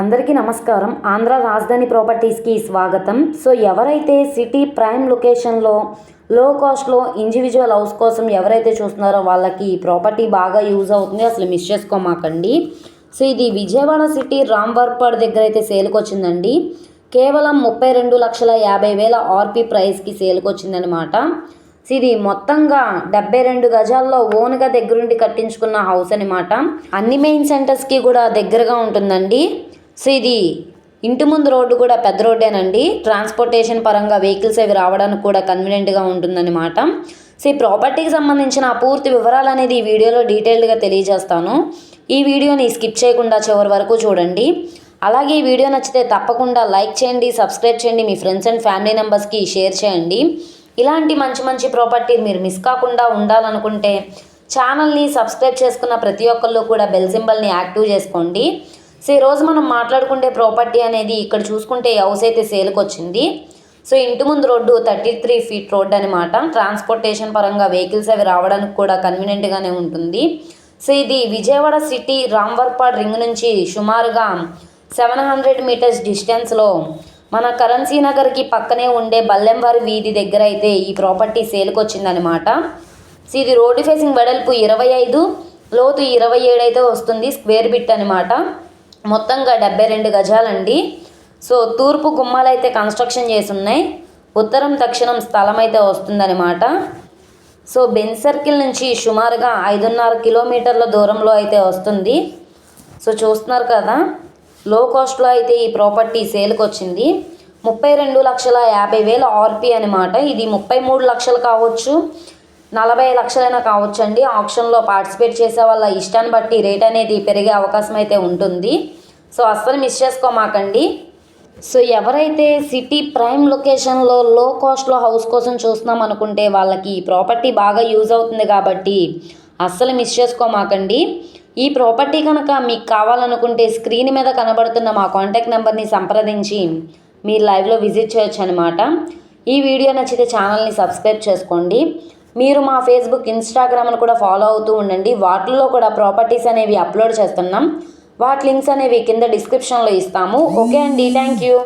అందరికీ నమస్కారం. ఆంధ్ర రాజధాని ప్రాపర్టీస్కి స్వాగతం. సో ఎవరైతే సిటీ ప్రైమ్ లొకేషన్లో లో కాస్ట్లో ఇండివిజువల్ హౌస్ కోసం ఎవరైతే చూస్తున్నారో వాళ్ళకి ఈ ప్రాపర్టీ బాగా యూజ్ అవుతుంది. అసలు మిస్ చేసుకోమాకండి. సో ఇది విజయవాడ సిటీ రాంవర్పాడ్ దగ్గర అయితే సేల్కి వచ్చిందండి కేవలం ముప్పై రెండు లక్షల యాభై వేల ఆర్పి ప్రైస్కి సేల్కి వచ్చిందనమాట సో ఇది మొత్తంగా డెబ్బై రెండు గజాల్లో ఓన్గా దగ్గరుండి కట్టించుకున్న హౌస్ అనమాట అన్ని మెయిన్ సెంటర్స్కి కూడా దగ్గరగా ఉంటుందండి. సో ఇది ఇంటి ముందు రోడ్డు కూడా పెద్ద రోడ్డేనండి. ట్రాన్స్పోర్టేషన్ పరంగా వెహికల్స్ అవి రావడానికి కూడా కన్వీనియంట్గా ఉంటుందన్నమాట సో ఈ ప్రాపర్టీకి సంబంధించిన పూర్తి వివరాలు అనేది ఈ వీడియోలో డీటెయిల్డ్గా తెలియజేస్తాను. ఈ వీడియోని స్కిప్ చేయకుండా చివరి వరకు చూడండి. అలాగే ఈ వీడియో నచ్చితే తప్పకుండా లైక్ చేయండి సబ్స్క్రైబ్ చేయండి మీ ఫ్రెండ్స్ అండ్ ఫ్యామిలీ మెంబర్స్కి షేర్ చేయండి. ఇలాంటి మంచి మంచి ప్రాపర్టీ మీరు మిస్ కాకుండా ఉండాలనుకుంటే ఛానల్ని సబ్స్క్రైబ్ చేసుకున్న ప్రతి ఒక్కళ్ళు కూడా బెల్ సింబల్ని యాక్టివ్ చేసుకోండి. సో ఈరోజు మనం మాట్లాడుకుంటే ప్రాపర్టీ అనేది ఇక్కడ చూసుకుంటే హౌస్ అయితే సేల్కి వచ్చింది. సో ఇంటి ముందు road thirty three feet road అనమాట ట్రాన్స్పోర్టేషన్ పరంగా వెహికల్స్ అవి రావడానికి కూడా కన్వీనియంట్గానే ఉంటుంది. సో ఇది విజయవాడ సిటీ రాంవర్పాడ్ రింగ్ నుంచి సుమారుగా సెవెన్ హండ్రెడ్ మీటర్స్ డిస్టెన్స్లో మన కరెన్సీ నగర్కి పక్కనే ఉండే బల్లెంవారి వీధి దగ్గర అయితే ఈ ప్రాపర్టీ సేల్కి వచ్చిందనమాట సో ఇది రోడ్డు ఫేసింగ్ వెడల్పు ఇరవై ఐదు లోతు ఇరవై ఏడు అయితే వస్తుంది స్క్వేర్ బిట్ అనమాట మొత్తంగా డెబ్బై రెండు గజాలండి. సో తూర్పు గుమ్మాలు అయితే కన్స్ట్రక్షన్ చేసి ఉన్నాయి ఉత్తరం దక్షిణం స్థలం అయితే వస్తుందన్నమాట. సో బెన్ సర్కిల్ నుంచి సుమారుగా ఐదున్నర కిలోమీటర్ల దూరంలో అయితే వస్తుంది. సో చూస్తున్నారు కదా లో కాస్ట్లో అయితే ఈ ప్రాపర్టీ సేల్కి వచ్చింది ముప్పై రెండు లక్షల యాభై వేల ఆర్పి అనమాట ఇది ముప్పై మూడు లక్షలు కావచ్చు. నలభై లక్షలైనా కావచ్చండి. ఆప్షన్లో పార్టిసిపేట్ చేసే వాళ్ళ ఇష్టాన్ని బట్టి రేట్ అనేది పెరిగే అవకాశం అయితే ఉంటుంది. సో అస్సలు మిస్ చేసుకోమాకండి. సో ఎవరైతే సిటీ ప్రైమ్ లొకేషన్లో లో కాస్ట్లో హౌస్ కోసం చూస్తున్నాం అనుకుంటే వాళ్ళకి ఈ ప్రాపర్టీ బాగా యూజ్ అవుతుంది కాబట్టి అస్సలు మిస్ చేసుకోమాకండి. ఈ ప్రాపర్టీ కనుక మీకు కావాలనుకుంటే స్క్రీన్ మీద కనబడుతున్న మా కాంటాక్ట్ నెంబర్ని సంప్రదించి మీరు లైవ్లో విజిట్ చేయొచ్చు అనమాట ఈ వీడియో నచ్చితే ఛానల్ని సబ్స్క్రైబ్ చేసుకోండి. మీరు మా ఫేస్బుక్ ఇన్స్టాగ్రామ్ను కూడా ఫాలో అవుతూ ఉండండి. వాటిల్లో కూడా ప్రాపర్టీస్ అనేవి అప్లోడ్ చేస్తున్నాం. వాటి లింక్స్ అనేవి కింద డిస్క్రిప్షన్లో ఇస్తాము. ఓకే అండి థ్యాంక్ యూ